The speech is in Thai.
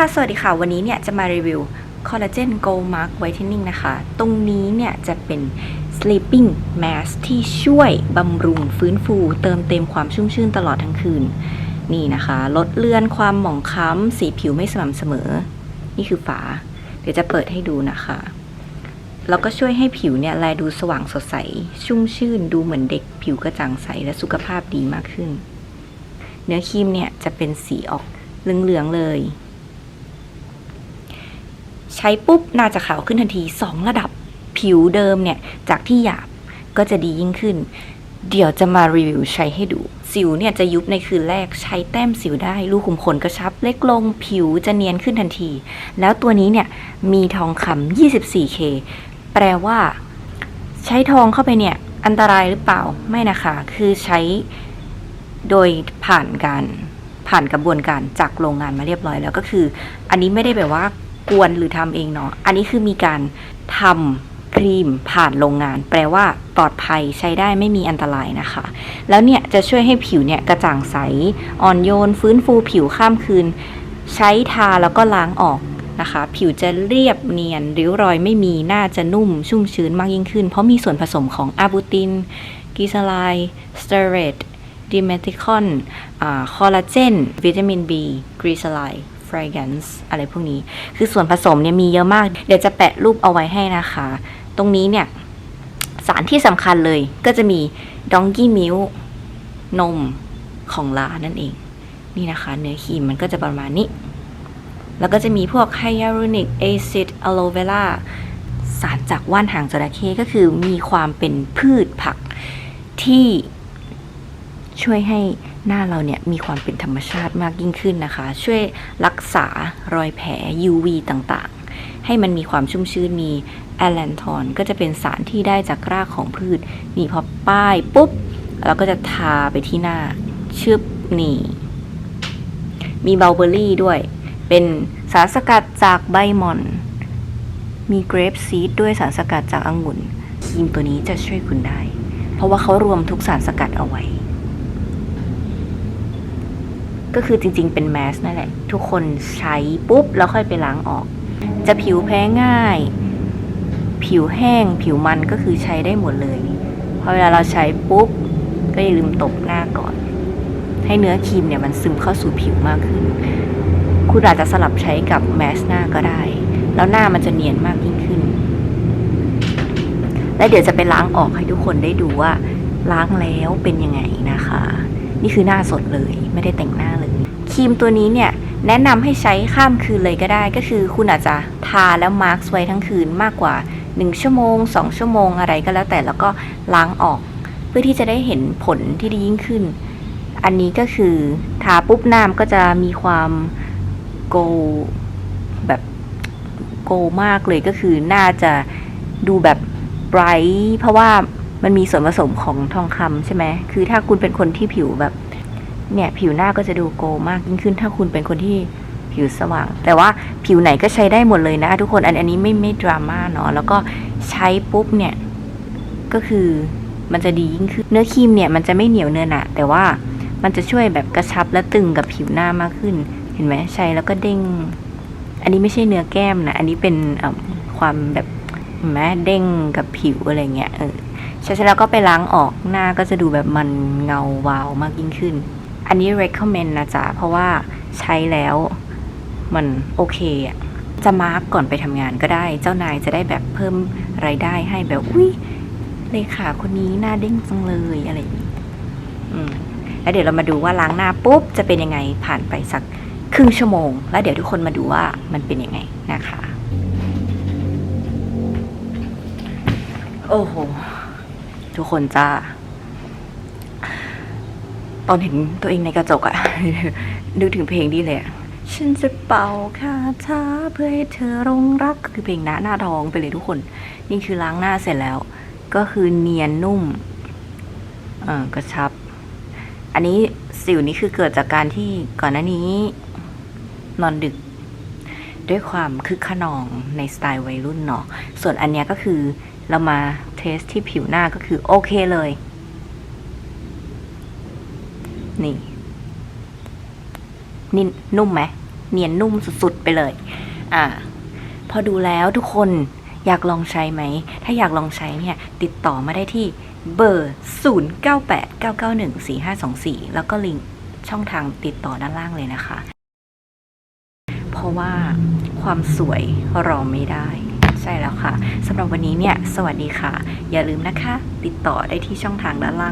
ค่ะ สวัสดีค่ะ วันนี้เนี่ยจะมารีวิวคอลลาเจน Gold Mark Whitening นะคะ ตรงนี้เนี่ยจะเป็น sleeping mask ที่ช่วยบำรุงฟื้นฟูเติมเต็มความชุ่มชื่นตลอดทั้งคืน นี่นะคะ ลดเลือนความหมองคล้ำ สีผิวไม่สม่ำเสมอ นี่คือฝา เดี๋ยวจะเปิดให้ดูนะคะ แล้วก็ช่วยให้ผิวเนี่ยแลดูสว่างสดใส ชุ่มชื่น ดูเหมือนเด็กผิวกระจ่างใส และสุขภาพดีมากขึ้น เนื้อครีมเนี่ยจะเป็นสีออกเหลืองๆเลย ใช้ปุ๊บน่าจะขาวขึ้นทันที 2 ระดับผิวเดิมเนี่ย จากที่หยาบก็จะดียิ่งขึ้น เดี๋ยวจะมารีวิวใช้ให้ดู สิวเนี่ยจะยุบในคืนแรกใช้แต้มสิวได้ รูขุมขนกระชับ เล็กลงผิวจะเนียนขึ้นทันที แล้วตัวนี้เนี่ยมีทองคำ 24K แปลว่า ใช้ทองเข้าไปเนี่ย อันตรายหรือเปล่าไม่นะคะ คือใช้โดยผ่านการผ่านกระบวนการจากโรงงานมาเรียบร้อยแล้วก็คือ อันนี้ไม่ได้แบบว่า กวนหรือทำเองเนาะ อันนี้คือมีการทำครีมผ่านโรงงาน แปลว่าปลอดภัยใช้ได้ไม่มีอันตรายนะคะ แล้วเนี่ยจะช่วยให้ผิวเนี่ยกระจ่างใส อ่อนโยน ฟื้นฟูผิวข้ามคืน ใช้ทาแล้วก็ล้างออกนะคะ ผิวจะเรียบเนียน ริ้วรอยไม่มี หน้าจะนุ่ม ชุ่มชื้นมากยิ่งขึ้น เพราะมีส่วนผสมของอาบูตินกีซาไลสเตอเรตดิเมติคอน คอลลาเจน วิตามิน B กรีซาไล ฟร g ร a นซ์อะไรพวกนี้ คือส่วนผสมเนี่ยมีเยอะมาก เดี๋ยวจะแปะรูปเอาไว้ให้นะคะ ตรงนี้เนี่ยสารที่สำคัญเลยก็จะมีดองกี้มิลนมของลานั่นเอง นี่นะคะ เนื้อครีมมันก็จะประมาณนี้ แล้วก็จะมีพวกไฮยาลูนิกแอซิดอะโลเวล่าสารจากว่านหางจระเข้ก็คือมีความเป็นพืชผักที่ช่วยให้ หน้าเราเนี่ยมีความเป็นธรรมชาติมากยิ่งขึ้นนะคะ ช่วยรักษารอยแผล UV ต่างๆ ให้มันมีความชุ่มชื้นมีแอลแลนทอนก็จะเป็นสารที่ได้จากรากของพืชมีพอป้ายปุ๊บเราก็จะทาไปที่หน้าชึบนี่ มีเบลเบอรี่ด้วย เป็นสารสกัดจากใบหม่อน มีเกรปซีดด้วยสารสกัดจากองุ่นครีมตัวนี้จะช่วยคุณได้ เพราะว่าเขารวมทุกสารสกัดเอาไว้ ก็คือจริง ๆ เป็นแมสนั่นแหละ ทุกคนใช้ปุ๊บแล้วค่อยไปล้างออก จะผิวแพ้ง่าย ผิวแห้ง ผิวมันก็คือใช้ได้หมดเลยพอเวลาเราใช้ปุ๊บก็อย่าลืมตบหน้าก่อน ให้เนื้อครีมเนี่ยมันซึมเข้าสู่ผิวมากขึ้น คุณอาจจะสลับใช้กับแมสหน้าก็ได้ แล้วหน้ามันจะเนียนมากยิ่งขึ้น และเดี๋ยวจะไปล้างออกให้ทุกคนได้ดูว่าล้างแล้วเป็นยังไงนะคะ นี่คือหน้าสดเลย ไม่ได้แต่งหน้าเลย ครีมตัวนี้เนี่ยแนะนำให้ใช้ข้ามคืนเลยก็ได้ ก็คือคุณอาจจะทาแล้วมาร์กไว้ทั้งคืนมากกว่า 1 ชั่วโมง 2 ชั่วโมงอะไรก็แล้วแต่แล้วก็ล้างออก เพื่อที่จะได้เห็นผลที่ดียิ่งขึ้น อันนี้ก็คือทาปุ๊บหน้าก็จะมีความโกแบบโกมากเลยก็คือน่าจะดูแบบไบรท์เพราะว่ามันมีส่วนผสมของทองคำใช่ไหมคือถ้าคุณเป็นคนที่ผิวแบบ เนี่ยผิวหน้าก็จะดูโกมากยิ่งขึ้นถ้าคุณเป็นคนที่ผิวสว่าง แต่ว่าผิวไหนก็ใช้ได้หมดเลยนะ ทุกคนอันอันนี้ไม่ไม่ดราม่าเนาะแล้วก็ใช้ปุ๊บเนี่ยก็คือมันจะดียิ่งขึ้นเนื้อครีมเนี่ยมันจะไม่เหนียวเนื้อหนะแต่ว่ามันจะช่วยแบบกระชับและตึงกับผิวหน้ามากขึ้น เห็นไหมใช้แล้วก็เด้ง อันนี้ไม่ใช่เนื้อแก้มนะ อันนี้เป็นความแบบเห็นไหมเด้งกับผิวอะไรเงี้ยเออใช้เสร็จแล้วก็ไปล้างออกหน้าก็จะดูแบบมันเงาวาวมากยิ่งขึ้น อันนี้ recommend นะจ๊ะ เพราะว่าใช้แล้วมันโอเคอะจะมาร์กก่อนไปทำงานก็ได้ เจ้านายจะได้แบบเพิ่มไรายได้ให้แบบ อุ้ยเลขาคนนี้หน้าเด้งจังเลยอะไรอย่างนี้อืมแล้วเดี๋ยวเรามาดูว่าล้างหน้าปุ๊บจะเป็นยังไงผ่านไปสักครึ่งชั่วโมง แล้วเดี๋ยวทุกคนมาดูว่ามันเป็นยังไงนะคะ โอ้โห ทุกคนจ้า ตอนเห็นตัวเองในกระจกอะนึกถึงเพลงนี้เลยฉันจะเป่าคาถาเพื่อให้เธอลงรักคือเพลงหน้าหน้าทองไปเลยทุกคน นี่คือล้างหน้าเสร็จแล้ว ก็คือเนียนนุ่มเออกระชับ อันนี้สิวนี้คือเกิดจากการที่ก่อนหน้านี้ นอนดึก ด้วยความคึกขนองในสไตล์วัยรุ่นเนาะส่วนอันเนี้ยก็คือเรามาเทสที่ผิวหน้าก็คือโอเคเลย นี่นี่นุ่มไหมเนียนนุ่มสุดๆไปเลย อ่า พอดูแล้วทุกคนอยากลองใช้ไหม ถ้าอยากลองใช้เนี่ย ติดต่อมาได้ที่เบอร์ 0989914524 แล้วก็ลิงก์ช่องทางติดต่อด้านล่างเลยนะคะ เพราะว่าความสวยรอไม่ได้ ใช่แล้วค่ะสำหรับวันนี้เนี่ย สวัสดีค่ะ อย่าลืมนะคะ ติดต่อได้ที่ช่องทางด้านล่าง